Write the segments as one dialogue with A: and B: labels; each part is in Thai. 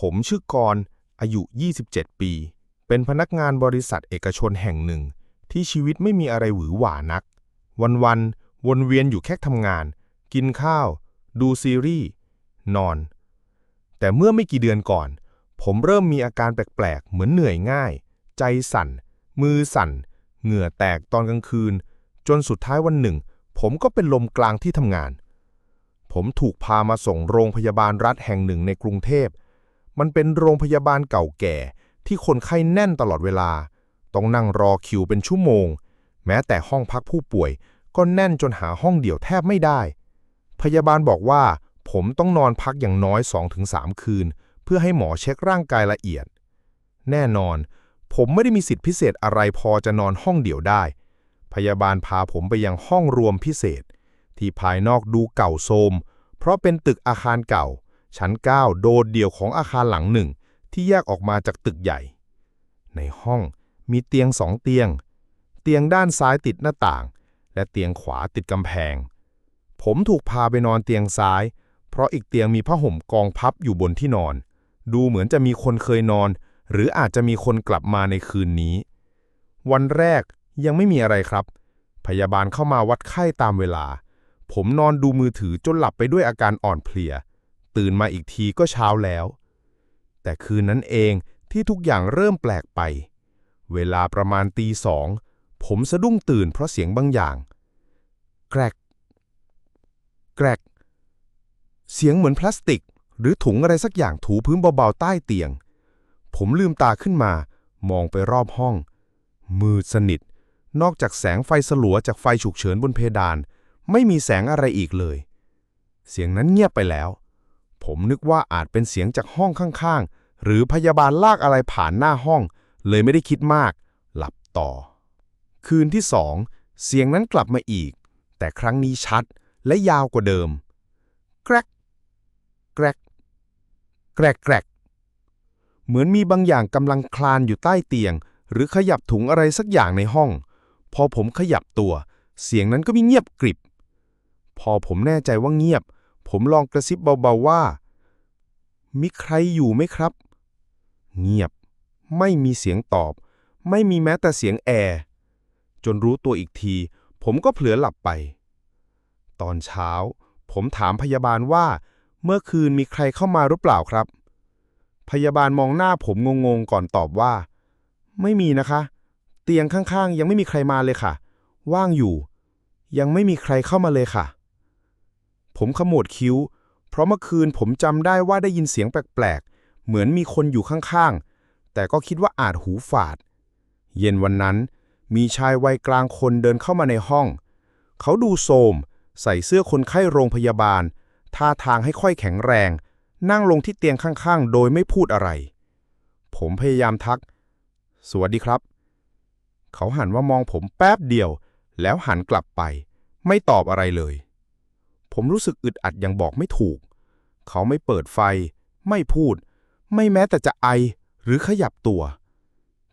A: ผมชื่อกรอายุ 27 ปี เป็นพนักงานบริษัทเอกชนแห่งหนึ่ง ที่ชีวิตไม่มีอะไรหวือหวานัก วันๆ วนเวียนอยู่แค่ทำงาน กินข้าว ดูซีรีส์ นอน แต่เมื่อไม่กี่เดือนก่อน ผมเริ่มมีอาการแปลกๆ เหมือนเหนื่อยง่าย ใจสั่น มือสั่น เหงื่อแตกตอนกลางคืน จนสุดท้ายวันหนึ่ง ผมก็เป็นลมกลางที่ทำงาน ผมถูกพามาส่งโรงพยาบาลรัฐแห่งหนึ่งในกรุงเทพ มันเป็นโรงพยาบาลเก่าแก่ ที่คนไข้แน่นตลอดเวลา ต้องนั่งรอคิวเป็นชั่วโมง แม้แต่ห้องพักผู้ป่วย ก็แน่นจนหาห้องเดี่ยวแทบไม่ได้ พยาบาลบอกว่า ผมต้องนอนพักอย่างน้อย 2-3 คืน เพื่อให้หมอเช็คร่างกายละเอียด แน่นอน ผมไม่ได้มีสิทธิพิเศษอะไรพอจะนอนห้องเดี่ยวได้ พยาบาลพาผมไปยังห้องรวมพิเศษ ที่ภายนอกดูเก่าโทรมเพราะเป็นตึกอาคารเก่า ชั้น 9 โดดเดี่ยวของอาคารหลังหนึ่ง ที่แยกออกมาจากตึกใหญ่ ในห้องมีเตียงสองเตียง เตียงด้านซ้ายติดหน้าต่าง และเตียงขวาติดกำแพง ผมถูกพาไปนอนเตียงซ้าย เพราะอีกเตียงมีผ้าห่มกองพับอยู่บนที่นอน ดูเหมือนจะมีคนเคยนอน หรืออาจจะมีคนกลับมาในคืนนี้ วันแรกยังไม่มีอะไรครับ พยาบาลเข้ามาวัดไข้ตามเวลา ผมนอนดูมือถือจนหลับไปด้วยอาการอ่อนเพลีย ตื่นมาอีกทีก็เช้าแล้ว แต่คืนนั้นเองที่ทุกอย่างเริ่มแปลกไป เวลาประมาณตีสอง ผมสะดุ้งตื่นเพราะเสียงบางอย่าง แกรก แกรก เสียงเหมือนพลาสติก หรือถุงอะไรสักอย่างถูพื้นเบาๆใต้เตียง ผมลืมตาขึ้นมา มองไปรอบห้อง มืดสนิท นอกจากแสงไฟสลัวจากไฟฉุกเฉินบนเพดาน ไม่มีแสงอะไรอีกเลย เสียงนั้นเงียบไปแล้ว ผมนึกว่าอาจเป็นเสียงจากห้องข้างๆ หรือพยาบาลลากอะไรผ่านหน้าห้อง เลยไม่ได้คิดมาก หลับต่อ คืนที่สอง เสียงนั้นกลับมาอีก แต่ครั้งนี้ชัดและยาวกว่าเดิม แกรก แกรก แกรกแกรกเหมือนมีบางอย่างกำลังคลานอยู่ใต้เตียง หรือขยับถุงอะไรสักอย่างในห้อง พอผมขยับตัว เสียงนั้นก็มีเงียบกริบ พอผมแน่ใจว่าเงียบ ผมลองกระซิบเบาๆว่า มีใครอยู่ไหมครับ เงียบ ไม่มีเสียงตอบ ไม่มีแม้แต่เสียงแอร์ จนรู้ตัวอีกที ผมก็เผลอหลับไป ตอนเช้า ผมถามพยาบาลว่า เมื่อคืนมีใครเข้ามาหรือเปล่าครับ พยาบาลมองหน้าผมงงๆก่อนตอบว่า ไม่มีนะคะ เตียงข้างๆ ยังไม่มีใครมาเลยค่ะ ว่างอยู่ ยังไม่มีใครเข้ามาเลยค่ะ ผมขมวดคิ้ว เพราะเมื่อคืนผมจำได้ว่าได้ยินเสียงแปลกๆ เหมือนมีคนอยู่ข้างๆ แต่ก็คิดว่าอาจหูฝาด เย็นวันนั้น มีชายวัยกลางคนเดินเข้ามาในห้อง เขาดูโทรมใส่เสื้อคนไข้โรงพยาบาล ท่าทางให้ค่อยแข็งแรง นั่งลงที่เตียงข้างๆ โดยไม่พูดอะไร ผมพยายามทัก สวัสดีครับ เขาหันมามองผมแป๊บเดียว แล้วหันกลับไป ไม่ตอบอะไรเลย ผมรู้สึกอึดอัดอย่างบอกไม่ถูก เขาไม่เปิดไฟ ไม่พูด ไม่แม้แต่จะไอหรือขยับตัว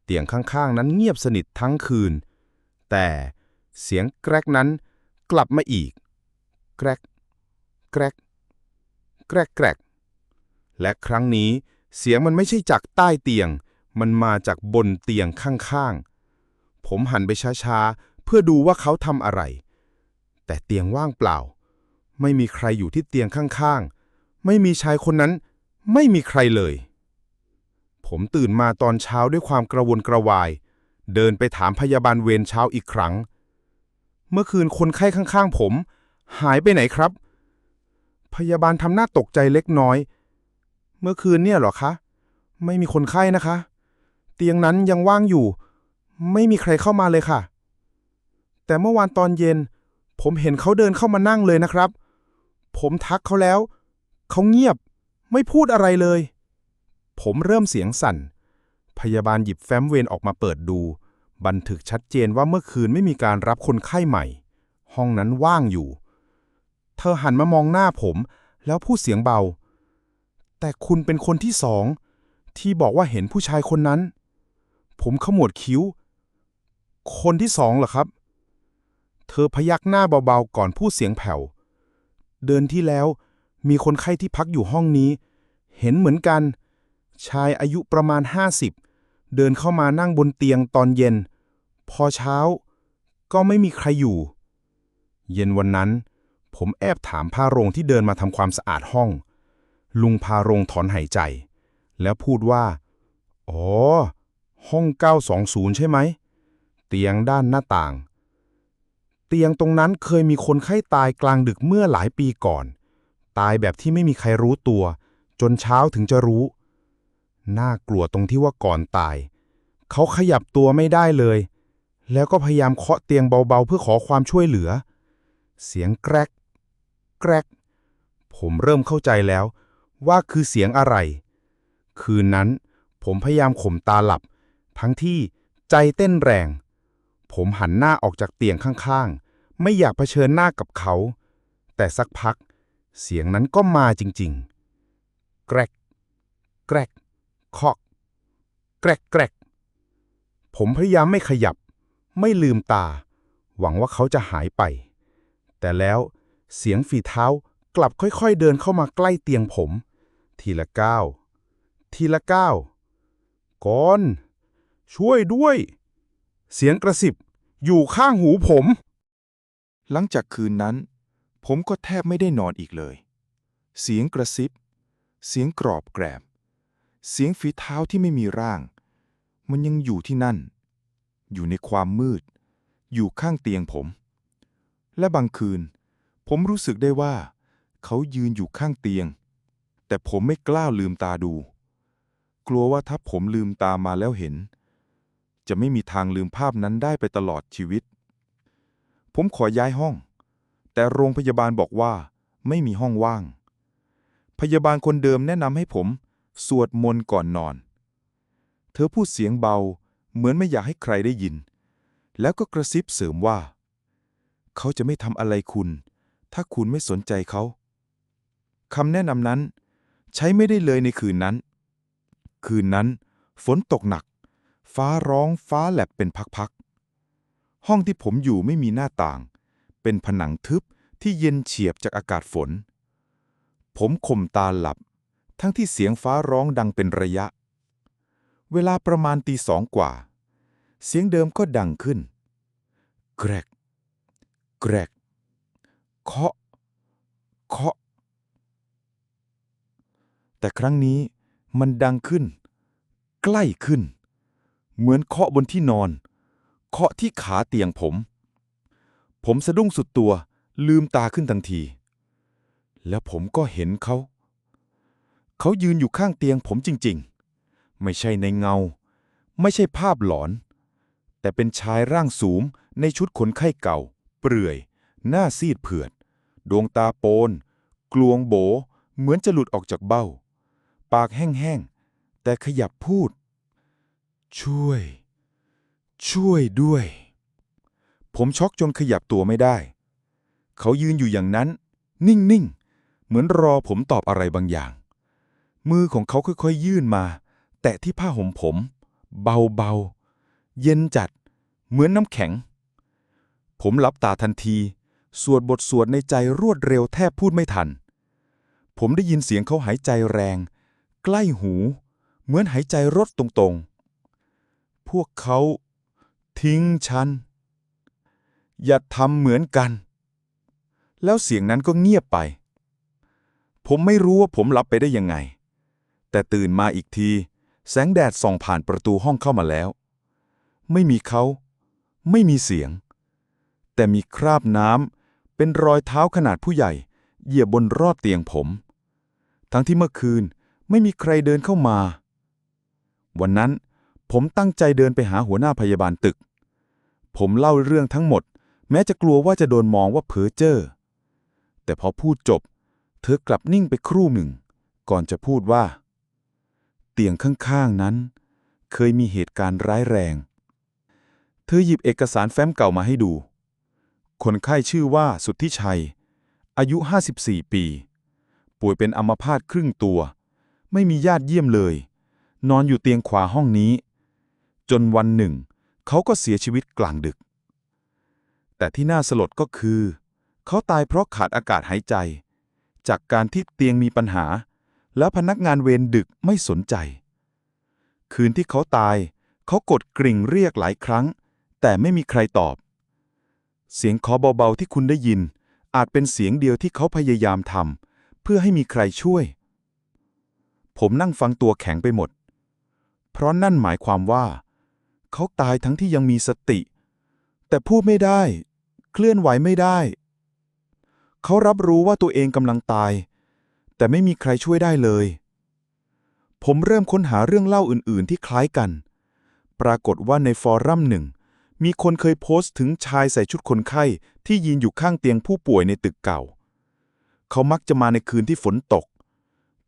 A: เตียงข้างๆนั้นเงียบสนิททั้งคืน แต่เสียงแกรกนั้นกลับมาอีก แกรก แกรก แกรกแกรก และครั้งนี้เสียงมันไม่ใช่จากใต้เตียง มันมาจากบนเตียงข้างๆ ผมหันไปช้าๆ เพื่อดูว่าเขาทำอะไร แต่เตียงว่างเปล่า ไม่มีใครอยู่ที่เตียงข้างๆ ไม่มีชายคนนั้น ไม่มีใครเลย ผมตื่นมาตอนเช้าด้วยความกระวนกระวาย เดินไปถามพยาบาลเวรเช้าอีกครั้ง เมื่อคืนคนไข้ข้างๆ ผม หายไปไหนครับ พยาบาลทำหน้าตกใจเล็กน้อย เมื่อคืนเนี่ยหรอคะ ไม่มีคนไข้นะคะ เตียงนั้นยังว่างอยู่ ไม่มีใครเข้ามาเลยค่ะ แต่เมื่อวานตอนเย็นผมเห็นเขาเดินเข้ามานั่งเลยนะครับ ผมทักเขาแล้ว เขาเงียบ ไม่พูดอะไรเลย ผมเริ่มเสียงสั่น พยาบาลหยิบแฟ้มเวรออกมาเปิดดู บันทึกชัดเจนว่าเมื่อคืนไม่มีการรับคนไข้ใหม่ ห้องนั้นว่างอยู่ เธอหันมามองหน้าผม แล้วพูดเสียงเบา แต่คุณเป็นคนที่สอง ที่บอกว่าเห็นผู้ชายคนนั้น ผมขมวดคิ้ว คนที่สองเหรอครับ เธอพยักหน้าเบาๆก่อนพูดเสียงแผ่ว เดือนที่แล้ว มีคนไข้ที่พักอยู่ห้องนี้ เห็นเหมือนกัน ชายอายุประมาณ 50 เดินเข้ามานั่งบนเตียงตอนเย็น พอเช้า ก็ไม่มีใครอยู่ เย็นวันนั้น ผมแอบถามพาโรงที่เดินมาทำความสะอาดห้อง ลุงพาโรงถอนหายใจ แล้วพูดว่า อ๋อ ห้อง 920 ใช่ไหม เตียงด้านหน้าต่าง เตียงตรงนั้นเคยมีคนไข้ตายกลางดึกเมื่อหลายปีก่อน ตายแบบที่ไม่มีใครรู้ตัว จนเช้าถึงจะรู้ น่ากลัวตรงที่ว่าก่อนตาย เขาขยับตัวไม่ได้เลย แล้วก็พยายามเคาะเตียงเบาๆ เพื่อขอความช่วยเหลือ เสียงแกรก แกรก ผมเริ่มเข้าใจแล้ว ว่าคือเสียงอะไร คืนนั้น ผมพยายามข่มตาหลับ ทั้งที่ใจเต้นแรง ผมหันหน้าออกจากเตียงข้างๆ ไม่อยากเผชิญหน้ากับเขา แต่สักพัก เสียงนั้นก็มาจริงๆ แกรก แกรกเคาะแกรกแกรก ผมพยายามไม่ขยับ ไม่ลืมตา หวังว่าเขาจะหายไป แต่แล้วเสียงฝีเท้ากลับค่อยๆเดินเข้ามาใกล้เตียงผม ทีละก้าว ทีละก้าวก่อน ช่วยด้วย เสียงกระสิบ อยู่ข้างหูผม
B: หลังจากคืนนั้น ผมก็แทบไม่ได้นอนอีกเลย เสียงกระซิบ เสียงกรอบแกรบ เสียงฝีเท้าที่ไม่มีร่าง มันยังอยู่ที่นั่น อยู่ในความมืด อยู่ข้างเตียงผม และบางคืน ผมรู้สึกได้ว่า เขายืนอยู่ข้างเตียง แต่ผมไม่กล้าลืมตาดู กลัวว่าถ้าผมลืมตามาแล้วเห็น จะไม่มีทางลืมภาพนั้นได้ไปตลอดชีวิต ผมขอย้ายห้อง แต่โรงพยาบาลบอกว่า ไม่มีห้องว่าง พยาบาลคนเดิมแนะนำให้ผม สวดมนต์ก่อนนอน เธอพูดเสียงเบา เหมือนไม่อยากให้ใครได้ยิน แล้วก็กระซิบเสริมว่า เขาจะไม่ทำอะไรคุณ ถ้าคุณไม่สนใจเขาคำแนะนำนั้น ใช้ไม่ได้เลยในคืนนั้น คืนนั้น ฝนตกหนัก ฟ้าร้องฟ้าแลบเป็นพักๆ ห้องที่ผมอยู่ไม่มีหน้าต่าง เป็นผนังทึบที่เย็นเฉียบจากอากาศฝน ผมข่มตาหลับ ทั้งที่เสียงฟ้าร้องดังเป็นระยะ เวลาประมาณตีสองกว่า เสียงเดิมก็ดังขึ้น แกรก แกรก เคาะ เคาะ แต่ครั้งนี้มันดังขึ้น ใกล้ขึ้น เหมือนเคาะบนที่นอน เคาะที่ขาเตียงผม ผมสะดุ้งสุดตัวลืมตาขึ้นทันที แล้วผมก็เห็นเขา เขายืนอยู่ข้างเตียงผมจริงๆ ไม่ใช่ในเงา ไม่ใช่ภาพหลอน แต่เป็นชายร่างสูงในชุดขนไข้เก่า เปลื่อย หน้าซีดเผือด ดวงตาโปน กลวงโบ เหมือนจะหลุดออกจากเบ้า ปากแห้งๆ แต่ขยับพูด ช่วย ช่วยด้วย ผมช็อกจนขยับตัวไม่ได้ เขายืนอยู่อย่างนั้น นิ่ง ๆ เหมือนรอผมตอบอะไรบางอย่าง มือของเขาค่อย ๆ ยื่นมา แตะที่ผ้าห่มผม เบา ๆ เย็นจัด เหมือนน้ำแข็ง ผมหลับตาทันที สวดบทสวดในใจรวดเร็วแทบพูดไม่ทัน ผมได้ยินเสียงเขาหายใจแรง ใกล้หู เหมือนหายใจรดตรง ๆ พวกเขาทิ้งฉัน อย่าทำเหมือนกัน แล้วเสียงนั้นก็เงียบไป ผมไม่รู้ว่าผมหลับไปได้ยังไง แต่ตื่นมาอีกที แสงแดดส่องผ่านประตูห้องเข้ามาแล้ว ไม่มีเขา ไม่มีเสียง แต่มีคราบน้ำเป็นรอยเท้าขนาดผู้ใหญ่ เหยียบบนรอบเตียงผม ทั้งที่เมื่อคืนไม่มีใครเดินเข้ามา วันนั้น ผมตั้งใจเดินไปหาหัวหน้าพยาบาลตึก ผมเล่าเรื่องทั้งหมด แม้จะกลัวว่าจะโดนมองว่าเพ้อเจ้อ แต่พอพูดจบ เธอกลับนิ่งไปครู่หนึ่ง ก่อนจะพูดว่า เตียงข้างๆนั้น เคยมีเหตุการณ์ร้ายแรง เธอหยิบเอกสารแฟ้มเก่ามาให้ดู คนไข้ชื่อว่าสุทธิชัย อายุ 54 ปี ป่วยเป็นอัมพาตครึ่งตัว ไม่มีญาติเยี่ยมเลย นอนอยู่เตียงขวาห้องนี้ จนวันหนึ่ง เขาก็เสียชีวิตกลางดึก แต่ที่น่าสลดก็คือ เขาตายเพราะขาดอากาศหายใจ จากการที่เตียงมีปัญหา แล้วพนักงานเวรดึกไม่สนใจ คืนที่เขาตาย เขากดกริ่งเรียกหลายครั้ง แต่ไม่มีใครตอบ เสียงคอเบาๆที่คุณได้ยิน อาจเป็นเสียงเดียวที่เขาพยายามทำเพื่อให้มีใครช่วย ผมนั่งฟังตัวแข็งไปหมด เพราะนั่นหมายความว่า เขาตายทั้งที่ยังมีสติ แต่พูดไม่ได้ เคลื่อนไหวไม่ได้ เขารับรู้ว่าตัวเองกำลังตาย แต่ไม่มีใครช่วยได้เลย ผมเริ่มค้นหาเรื่องเล่าอื่น ๆ ที่คล้ายกัน ปรากฏว่าในฟอรัมหนึ่ง มีคนเคยโพสต์ถึงชายใส่ชุดคนไข้ที่ยืนอยู่ข้างเตียงผู้ป่วยในตึกเก่า เขามักจะมาในคืนที่ฝนตก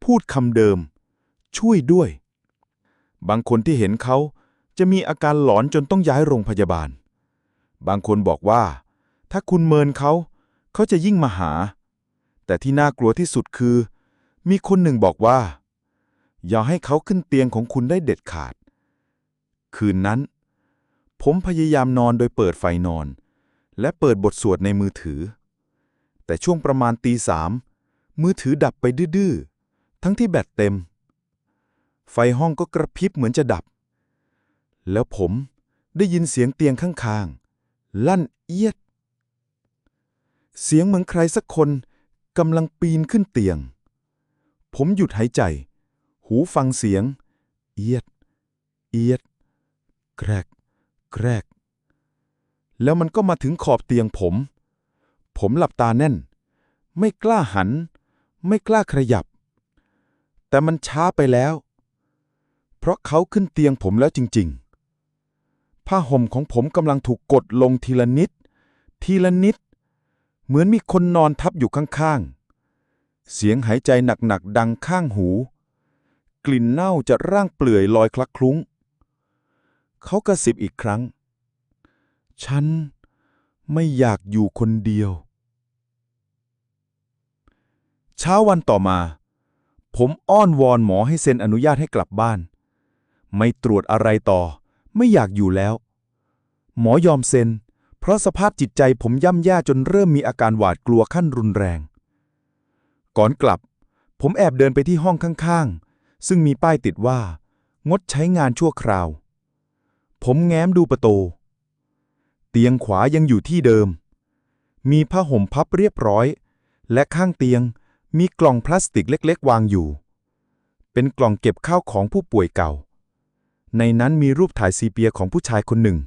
B: พูดคำเดิม ช่วยด้วยบางคนที่เห็นเขา จะมีอาการหลอนจนต้องย้ายโรงพยาบาล บางคนบอกว่า ถ้าคุณเมินเขา เขาจะยิ่งมาหา แต่ที่น่ากลัวที่สุดคือ มีคนหนึ่งบอกว่า อย่าให้เขาขึ้นเตียงของคุณได้เด็ดขาด คืนนั้น ผมพยายามนอนโดยเปิดไฟนอน และเปิดบทสวดในมือถือ แต่ช่วงประมาณตีสามมือถือดับไปดื้อ ๆ ทั้งที่แบตเต็ม ไฟห้องก็กระพริบเหมือนจะดับ แล้วผมได้ยินเสียงเตียงข้างๆ ลั่นเอียด เสียงเหมือนใครสักคนกำลังปีนขึ้นเตียง ผมหยุดหายใจ หูฟังเสียง เอียด เอียด แกรก แกรก แล้วมันก็มาถึงขอบเตียงผม ผมหลับตาแน่น ไม่กล้าหัน ไม่กล้าขยับ แต่มันช้าไปแล้ว เพราะเขาขึ้นเตียงผมแล้วจริง ๆ ผ้าห่มของผมกำลังถูกกดลงทีละนิด ทีละนิด เหมือนมีคนนอนทับอยู่ข้างๆ เสียงหายใจหนักๆ ดังข้างหู กลิ่นเน่าจะร่างเปลื่อยลอยคลักคลุ้ง เขากระสิบอีกครั้ง ฉันไม่อยากอยู่คนเดียว เช้าวันต่อมา ผมอ้อนวอนหมอให้เซ็นอนุญาตให้กลับบ้าน ไม่ตรวจอะไรต่อ ไม่อยากอยู่แล้ว หมอยอมเซ็น เพราะสภาพจิตใจผมย่ำแย่จนเริ่มมีอาการหวาดกลัวขั้นรุนแรง ก่อนกลับ ผมแอบเดินไปที่ห้องข้างๆ ซึ่งมีป้ายติดว่า งดใช้งานชั่วคราว ผมแง้มดูประตู เตียงขวายังอยู่ที่เดิม มีผ้าห่มพับเรียบร้อย และข้างเตียงมีกล่องพลาสติกเล็ก ๆ วางอยู่ เป็นกล่องเก็บข้าวของผู้ป่วยเก่า ในนั้นมีรูปถ่ายซีเปียของผู้ชายคนหนึ่ง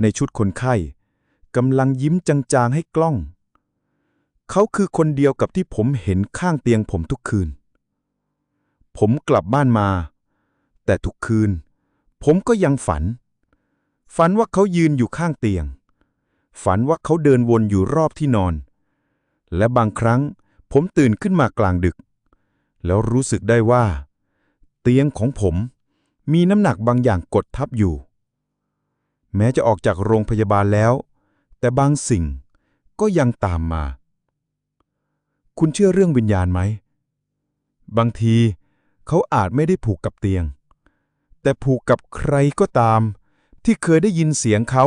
B: ในชุดคนไข้กำลังยิ้มจางๆให้กล้อง เขาคือคนเดียวกับที่ผมเห็นข้างเตียงผมทุกคืน ผมกลับบ้านมา แต่ทุกคืน ผมก็ยังฝัน ฝันว่าเขายืนอยู่ข้างเตียง ฝันว่าเขาเดินวนอยู่รอบที่นอน และบางครั้งผมตื่นขึ้นมากลางดึก แล้วรู้สึกได้ว่า เตียงของผม มีน้ำหนักบางอย่างกดทับอยู่ แม้จะออกจากโรงพยาบาลแล้ว แต่บางสิ่งก็ยังตามมา คุณเชื่อเรื่องวิญญาณไหม บางทีเขาอาจไม่ได้ผูกกับเตียง แต่ผูกกับใครก็ตาม ที่เคยได้ยินเสียงเขา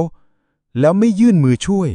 B: แล้วไม่ยื่นมือช่วย